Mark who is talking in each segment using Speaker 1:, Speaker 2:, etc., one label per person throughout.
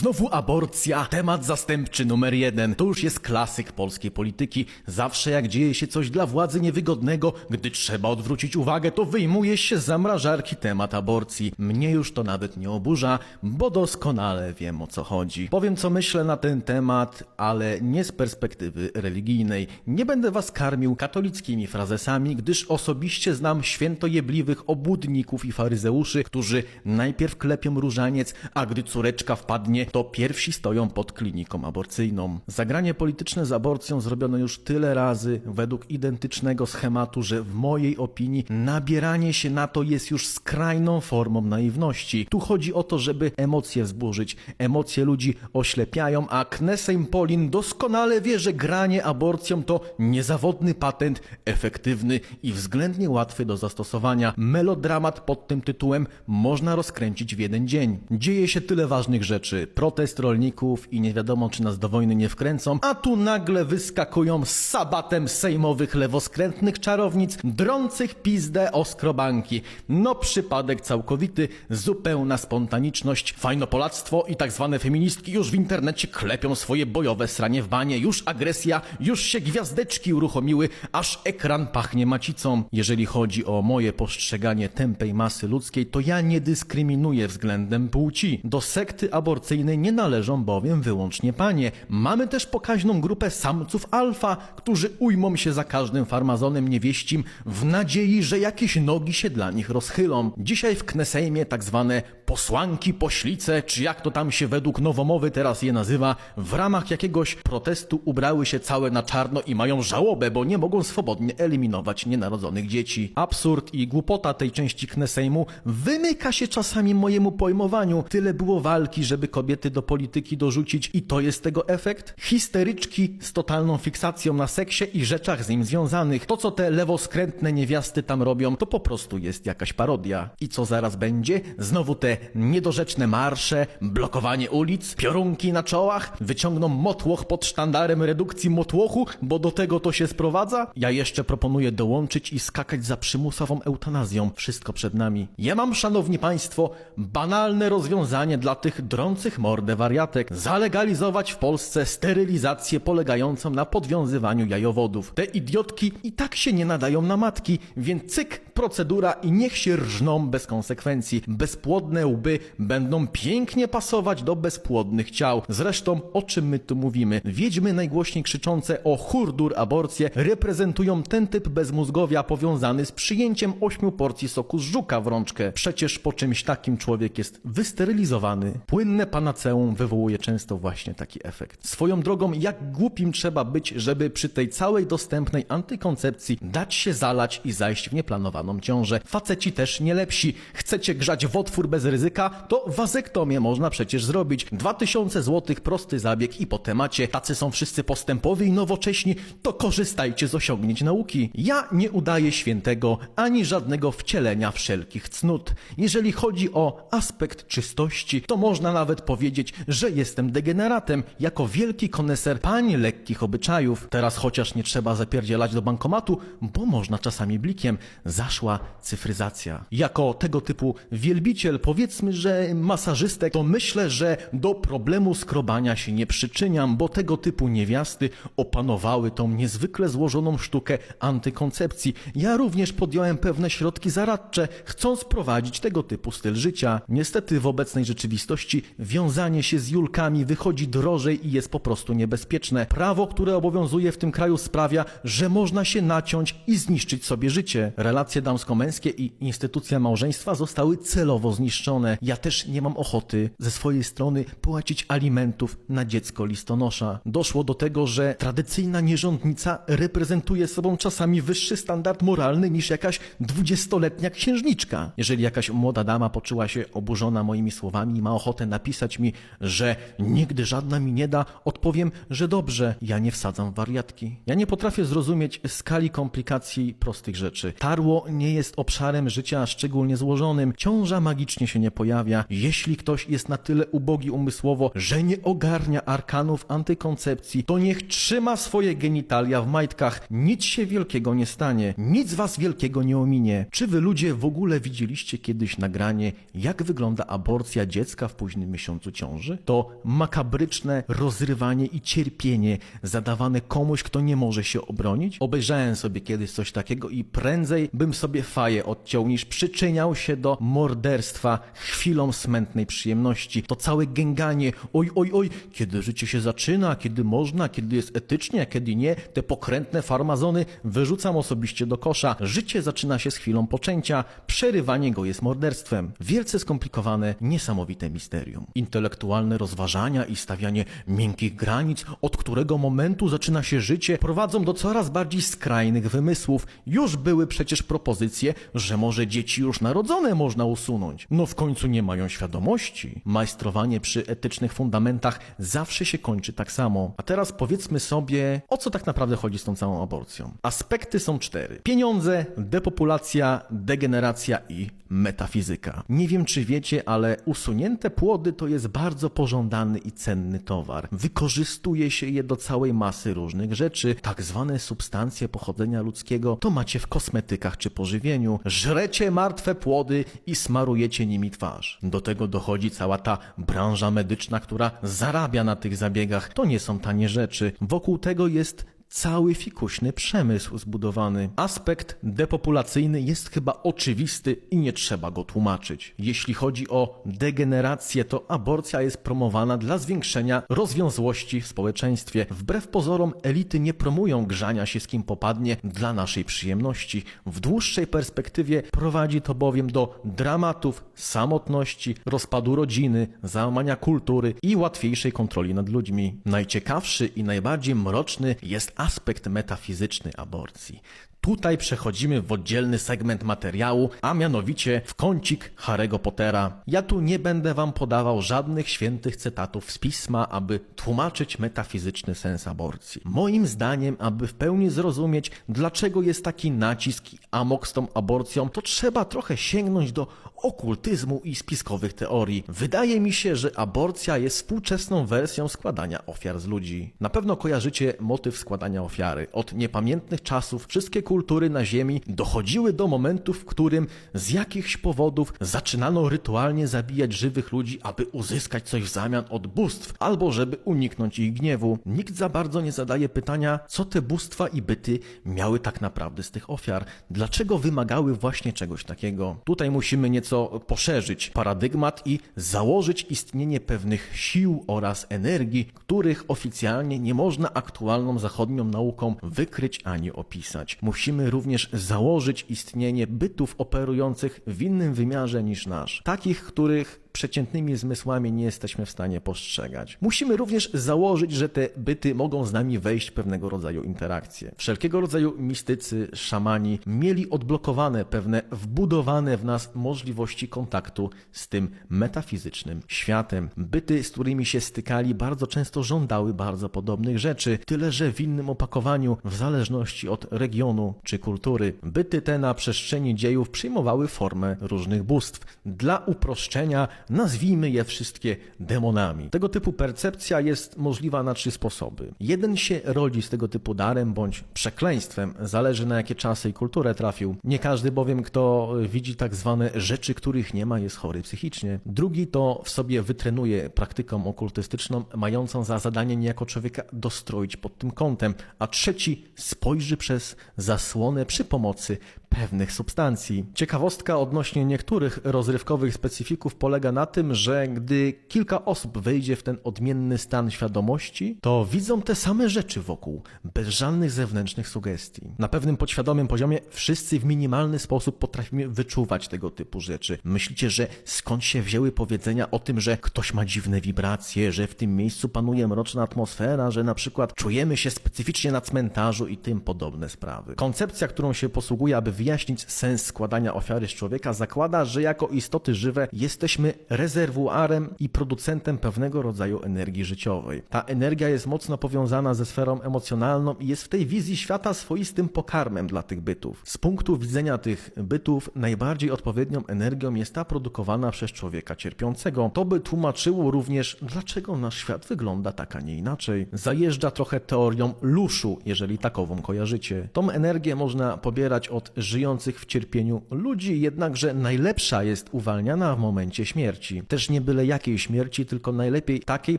Speaker 1: Znowu aborcja, temat zastępczy numer jeden. To już jest klasyk polskiej polityki. Zawsze jak dzieje się coś dla władzy niewygodnego, gdy trzeba odwrócić uwagę, to wyjmuje się z zamrażarki temat aborcji. Mnie już to nawet nie oburza, bo doskonale wiem o co chodzi. Powiem co myślę na ten temat, ale nie z perspektywy religijnej. Nie będę was karmił katolickimi frazesami, gdyż osobiście znam świętojebliwych obłudników i faryzeuszy, którzy najpierw klepią różaniec, a gdy córeczka wpadnie, to pierwsi stoją pod kliniką aborcyjną. Zagranie polityczne z aborcją zrobiono już tyle razy według identycznego schematu, że w mojej opinii nabieranie się na to jest już skrajną formą naiwności. Tu chodzi o to, żeby emocje wzburzyć. Emocje ludzi oślepiają, a Knesem Polin doskonale wie, że granie aborcją to niezawodny patent, efektywny i względnie łatwy do zastosowania. Melodramat pod tym tytułem można rozkręcić w jeden dzień. Dzieje się tyle ważnych rzeczy. Protest rolników i nie wiadomo, czy nas do wojny nie wkręcą, a tu nagle wyskakują z sabatem sejmowych lewoskrętnych czarownic, drących pizdę o skrobanki. No przypadek całkowity, zupełna spontaniczność, fajnopolactwo i tak zwane feministki już w internecie klepią swoje bojowe sranie w banie, już agresja, już się gwiazdeczki uruchomiły, aż ekran pachnie macicą. Jeżeli chodzi o moje postrzeganie tępej masy ludzkiej, to ja nie dyskryminuję względem płci. Do sekty aborcyjnej nie należą bowiem wyłącznie panie. Mamy też pokaźną grupę samców alfa, którzy ujmą się za każdym farmazonem niewieścim w nadziei, że jakieś nogi się dla nich rozchylą. Dzisiaj w Knesejmie tak zwane posłanki, poślice, czy jak to tam się według nowomowy teraz je nazywa, w ramach jakiegoś protestu ubrały się całe na czarno i mają żałobę, bo nie mogą swobodnie eliminować nienarodzonych dzieci. Absurd i głupota tej części Knesejmu wymyka się czasami mojemu pojmowaniu. Tyle było walki, żeby kobiety do polityki dorzucić i to jest tego efekt? Histeryczki z totalną fiksacją na seksie i rzeczach z nim związanych. To, co te lewoskrętne niewiasty tam robią, to po prostu jest jakaś parodia. I co zaraz będzie? Znowu te niedorzeczne marsze, blokowanie ulic, piorunki na czołach, wyciągną motłoch pod sztandarem redukcji motłochu, bo do tego to się sprowadza? Ja jeszcze proponuję dołączyć i skakać za przymusową eutanazją. Wszystko przed nami. Ja mam, szanowni państwo, banalne rozwiązanie dla tych drących mordę wariatek. Zalegalizować w Polsce sterylizację polegającą na podwiązywaniu jajowodów. Te idiotki i tak się nie nadają na matki, więc cyk, procedura i niech się rżną bez konsekwencji. Bezpłodne łby będą pięknie pasować do bezpłodnych ciał. Zresztą o czym my tu mówimy? Wiedźmy najgłośniej krzyczące o hurdur aborcję reprezentują ten typ bezmózgowia powiązany z przyjęciem ośmiu porcji soku z żuka w rączkę. Przecież po czymś takim człowiek jest wysterylizowany. Płynne panaceum wywołuje często właśnie taki efekt. Swoją drogą, jak głupim trzeba być, żeby przy tej całej dostępnej antykoncepcji dać się zalać i zajść w nieplanowaną ciążę. Faceci też nie lepsi. Chcecie grzać w otwór bez ryzyka? To wazektomię można przecież zrobić. 2000 zł prosty zabieg i po temacie. Tacy są wszyscy postępowi i nowocześni, to korzystajcie z osiągnięć nauki. Ja nie udaję świętego ani żadnego wcielenia wszelkich cnót. Jeżeli chodzi o aspekt czystości, to można nawet powiedzieć, że jestem degeneratem, jako wielki koneser pań lekkich obyczajów. Teraz chociaż nie trzeba zapierdzielać do bankomatu, bo można czasami blikiem. Zaszła cyfryzacja. Jako tego typu wielbiciel, powiedzmy, że masażystek, to myślę, że do problemu skrobania się nie przyczyniam, bo tego typu niewiasty opanowały tą niezwykle złożoną sztukę antykoncepcji. Ja również podjąłem pewne środki zaradcze, chcąc prowadzić tego typu styl życia. Niestety w obecnej rzeczywistości wiązanie się z Julkami wychodzi drożej i jest po prostu niebezpieczne. Prawo, które obowiązuje w tym kraju sprawia, że można się naciąć i zniszczyć sobie życie. Relacje damsko-męskie i instytucja małżeństwa zostały celowo zniszczone. Ja też nie mam ochoty ze swojej strony płacić alimentów na dziecko listonosza. Doszło do tego, że tradycyjna nierządnica reprezentuje sobą czasami wyższy standard moralny niż jakaś dwudziestoletnia księżniczka. Jeżeli jakaś młoda dama poczuła się oburzona moimi słowami i ma ochotę napisać mi, że nigdy żadna mi nie da, odpowiem, że dobrze, ja nie wsadzam wariatki. Ja nie potrafię zrozumieć skali komplikacji prostych rzeczy. Tarło nie jest obszarem życia szczególnie złożonym. Ciąża magicznie się nie pojawia. Jeśli ktoś jest na tyle ubogi umysłowo, że nie ogarnia arkanów antykoncepcji, to niech trzyma swoje genitalia w majtkach. Nic się wielkiego nie stanie. Nic was wielkiego nie ominie. Czy wy ludzie w ogóle widzieliście kiedyś nagranie, jak wygląda aborcja dziecka w późnym miesiącu ciąży? To makabryczne rozrywanie i cierpienie zadawane komuś, kto nie może się obronić? Obejrzałem sobie kiedyś coś takiego i prędzej bym sobie faję odciął, niż przyczyniał się do morderstwa chwilą smętnej przyjemności. To całe gęganie, oj, oj, oj, kiedy życie się zaczyna, kiedy można, kiedy jest etycznie, a kiedy nie, te pokrętne farmazony wyrzucam osobiście do kosza. Życie zaczyna się z chwilą poczęcia, przerywanie go jest morderstwem. Wielce skomplikowane, niesamowite misterium. Intelektualne rozważania i stawianie miękkich granic, od którego momentu zaczyna się życie, prowadzą do coraz bardziej skrajnych wymysłów. Już były przecież propozycje, że może dzieci już narodzone można usunąć. No w końcu nie mają świadomości. Majstrowanie przy etycznych fundamentach zawsze się kończy tak samo. A teraz powiedzmy sobie, o co tak naprawdę chodzi z tą całą aborcją. Aspekty są cztery. Pieniądze, depopulacja, degeneracja i metafizyka. Nie wiem czy wiecie, ale usunięte płody to jest bardzo pożądany i cenny towar. Wykorzystuje się je do całej masy różnych rzeczy. Tak zwane substancje pochodzenia ludzkiego to macie w kosmetykach czy pożywieniu. Żrecie martwe płody i smarujecie nimi twarz. Do tego dochodzi cała ta branża medyczna, która zarabia na tych zabiegach. To nie są tanie rzeczy. Wokół tego jest cały fikuśny przemysł zbudowany. Aspekt depopulacyjny jest chyba oczywisty i nie trzeba go tłumaczyć. Jeśli chodzi o degenerację, to aborcja jest promowana dla zwiększenia rozwiązłości w społeczeństwie. Wbrew pozorom elity nie promują grzania się z kim popadnie dla naszej przyjemności. W dłuższej perspektywie prowadzi to bowiem do dramatów, samotności, rozpadu rodziny, załamania kultury i łatwiejszej kontroli nad ludźmi. Najciekawszy i najbardziej mroczny jest aspekt metafizyczny aborcji. Tutaj przechodzimy w oddzielny segment materiału, a mianowicie w kącik Harry'ego Pottera. Ja tu nie będę wam podawał żadnych świętych cytatów z pisma, aby tłumaczyć metafizyczny sens aborcji. Moim zdaniem, aby w pełni zrozumieć, dlaczego jest taki nacisk i amok z tą aborcją, to trzeba trochę sięgnąć do okultyzmu i spiskowych teorii. Wydaje mi się, że aborcja jest współczesną wersją składania ofiar z ludzi. Na pewno kojarzycie motyw składania ofiary. Od niepamiętnych czasów wszystkie kultury na Ziemi dochodziły do momentu, w którym z jakichś powodów zaczynano rytualnie zabijać żywych ludzi, aby uzyskać coś w zamian od bóstw, albo żeby uniknąć ich gniewu. Nikt za bardzo nie zadaje pytania, co te bóstwa i byty miały tak naprawdę z tych ofiar. Dlaczego wymagały właśnie czegoś takiego? Tutaj musimy nieco poszerzyć paradygmat i założyć istnienie pewnych sił oraz energii, których oficjalnie nie można aktualną zachodnią nauką wykryć ani opisać. Musimy również założyć istnienie bytów operujących w innym wymiarze niż nasz. Takich, których przeciętnymi zmysłami nie jesteśmy w stanie postrzegać. Musimy również założyć, że te byty mogą z nami wejść w pewnego rodzaju interakcje. Wszelkiego rodzaju mistycy, szamani mieli odblokowane pewne wbudowane w nas możliwości kontaktu z tym metafizycznym światem. Byty, z którymi się stykali, bardzo często żądały bardzo podobnych rzeczy, tyle że w innym opakowaniu, w zależności od regionu czy kultury. Byty te na przestrzeni dziejów przyjmowały formę różnych bóstw. Dla uproszczenia nazwijmy je wszystkie demonami. Tego typu percepcja jest możliwa na trzy sposoby. Jeden się rodzi z tego typu darem bądź przekleństwem, zależy na jakie czasy i kulturę trafił. Nie każdy bowiem, kto widzi tak zwane rzeczy, których nie ma, jest chory psychicznie. Drugi to w sobie wytrenuje praktyką okultystyczną, mającą za zadanie niejako człowieka dostroić pod tym kątem, a trzeci spojrzy przez zasłonę przy pomocy pewnych substancji. Ciekawostka odnośnie niektórych rozrywkowych specyfików polega na tym, że gdy kilka osób wejdzie w ten odmienny stan świadomości, to widzą te same rzeczy wokół, bez żadnych zewnętrznych sugestii. Na pewnym podświadomym poziomie wszyscy w minimalny sposób potrafimy wyczuwać tego typu rzeczy. Myślicie, że skąd się wzięły powiedzenia o tym, że ktoś ma dziwne wibracje, że w tym miejscu panuje mroczna atmosfera, że na przykład czujemy się specyficznie na cmentarzu i tym podobne sprawy. Koncepcja, którą się posługuje, aby wyjaśnić sens składania ofiary z człowieka, zakłada, że jako istoty żywe jesteśmy rezerwuarem i producentem pewnego rodzaju energii życiowej. Ta energia jest mocno powiązana ze sferą emocjonalną i jest w tej wizji świata swoistym pokarmem dla tych bytów. Z punktu widzenia tych bytów najbardziej odpowiednią energią jest ta produkowana przez człowieka cierpiącego. To by tłumaczyło również, dlaczego nasz świat wygląda tak, a nie inaczej. Zajeżdża trochę teorią luszu, jeżeli takową kojarzycie. Tą energię można pobierać od żyjących w cierpieniu ludzi, jednakże najlepsza jest uwalniana w momencie śmierci. Też nie byle jakiej śmierci, tylko najlepiej takiej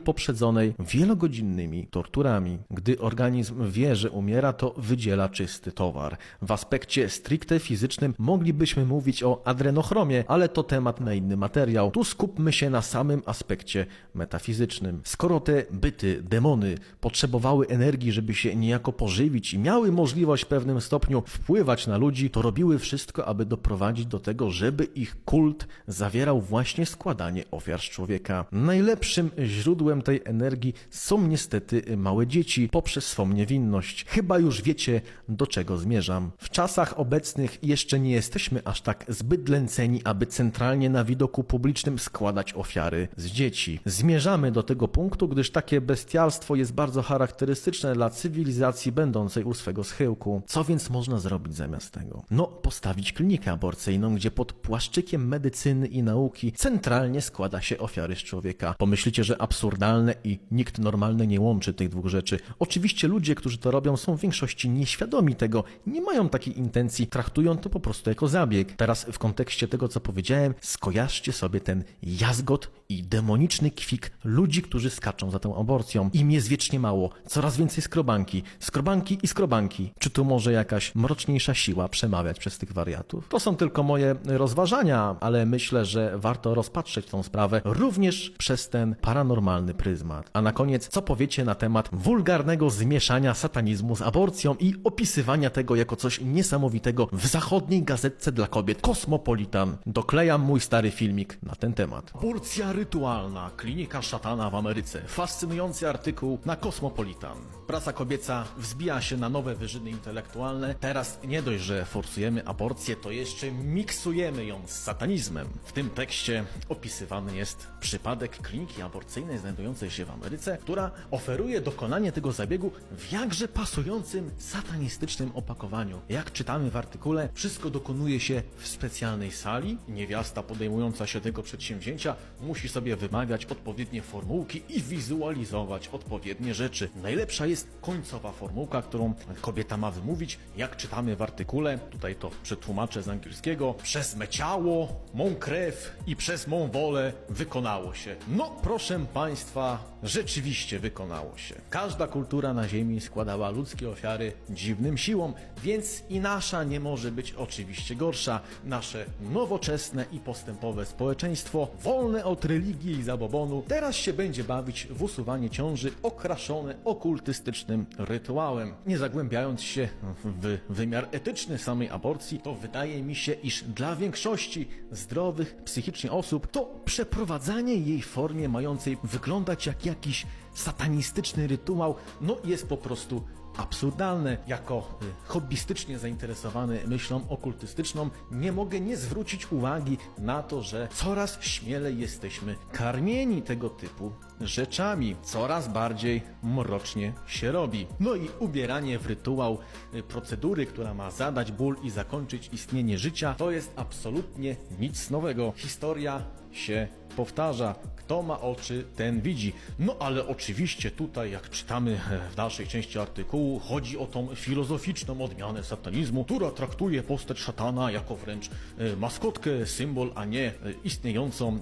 Speaker 1: poprzedzonej wielogodzinnymi torturami. Gdy organizm wie, że umiera, to wydziela czysty towar. W aspekcie stricte fizycznym moglibyśmy mówić o adrenochromie, ale to temat na inny materiał. Tu skupmy się na samym aspekcie metafizycznym. Skoro te byty, demony potrzebowały energii, żeby się niejako pożywić i miały możliwość w pewnym stopniu wpływać na ludzi, to robiły wszystko, aby doprowadzić do tego, żeby ich kult zawierał właśnie składanie ofiar z człowieka. Najlepszym źródłem tej energii są niestety małe dzieci poprzez swą niewinność. Chyba już wiecie, do czego zmierzam. W czasach obecnych jeszcze nie jesteśmy aż tak zbyt lęceni, aby centralnie na widoku publicznym składać ofiary z dzieci. Zmierzamy do tego punktu, gdyż takie bestialstwo jest bardzo charakterystyczne dla cywilizacji będącej u swego schyłku. Co więc można zrobić zamiast tego? No, postawić klinikę aborcyjną, gdzie pod płaszczykiem medycyny i nauki centralnie składa się ofiary z człowieka. Pomyślicie, że absurdalne i nikt normalny nie łączy tych dwóch rzeczy. Oczywiście ludzie, którzy to robią, są w większości nieświadomi tego, nie mają takiej intencji, traktują to po prostu jako zabieg. Teraz w kontekście tego, co powiedziałem, skojarzcie sobie ten jazgot i demoniczny kwik ludzi, którzy skaczą za tą aborcją. Im jest wiecznie mało, coraz więcej skrobanki, skrobanki i skrobanki. Czy tu może jakaś mroczniejsza siła przemawiać przez tych wariatów? To są tylko moje rozważania, ale myślę, że warto rozpatrzeć tą sprawę również przez ten paranormalny pryzmat. A na koniec, co powiecie na temat wulgarnego zmieszania satanizmu z aborcją i opisywania tego jako coś niesamowitego w zachodniej gazetce dla kobiet Kosmopolitan? Doklejam mój stary filmik na ten temat. Aborcja rytualna, klinika szatana w Ameryce. Fascynujący artykuł na Kosmopolitan. Prasa kobieca wzbija się na nowe wyżyny intelektualne. Teraz nie dość, że forsujemy aborcję, to jeszcze miksujemy ją z satanizmem. W tym tekście opisywany jest przypadek kliniki aborcyjnej znajdującej się w Ameryce, która oferuje dokonanie tego zabiegu w jakże pasującym satanistycznym opakowaniu. Jak czytamy w artykule, wszystko dokonuje się w specjalnej sali. Niewiasta podejmująca się tego przedsięwzięcia musi sobie wymagać odpowiednie formułki i wizualizować odpowiednie rzeczy. Najlepsza jest końcowa formułka, którą kobieta ma wymówić, jak czytamy w artykule. Tutaj to przetłumaczę z angielskiego. Przez me ciało, mą krew i przez mą wolę wykonało się. No, proszę Państwa, rzeczywiście wykonało się. Każda kultura na Ziemi składała ludzkie ofiary dziwnym siłom, więc i nasza nie może być oczywiście gorsza. Nasze nowoczesne i postępowe społeczeństwo, wolne od religii i zabobonu, teraz się będzie bawić w usuwanie ciąży okraszone okultystycznym rytuałem. Nie zagłębiając się w wymiar etyczny samej aborcji, to wydaje mi się, iż dla większości zdrowych psychicznie osób to przeprowadzanie jej w formie mającej wyglądać jak jakiś satanistyczny rytuał, no jest po prostu absurdalne. Jako y, hobbystycznie zainteresowany myślą okultystyczną nie mogę nie zwrócić uwagi na to, że coraz śmielej jesteśmy karmieni tego typu rzeczami. Coraz bardziej mrocznie się robi. No i ubieranie w rytuał y, procedury, która ma zadać ból i zakończyć istnienie życia, to jest absolutnie nic nowego. Historia się powtarza. Kto ma oczy, ten widzi. No ale oczywiście tutaj, jak czytamy e, w dalszej części artykułu, chodzi o tą filozoficzną odmianę satanizmu, która traktuje postać szatana jako wręcz e, maskotkę, symbol, a nie e, istniejącą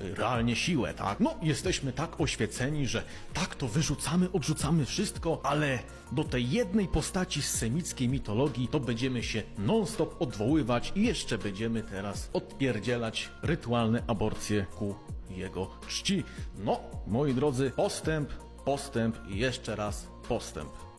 Speaker 1: realnie siłę, tak? No, jesteśmy tak oświeceni, że tak to wyrzucamy, odrzucamy wszystko, ale do tej jednej postaci z semickiej mitologii to będziemy się non-stop odwoływać i jeszcze będziemy teraz odpierdzielać rytualne aborcje ku jego czci. No, moi drodzy, postęp, postęp i jeszcze raz postęp.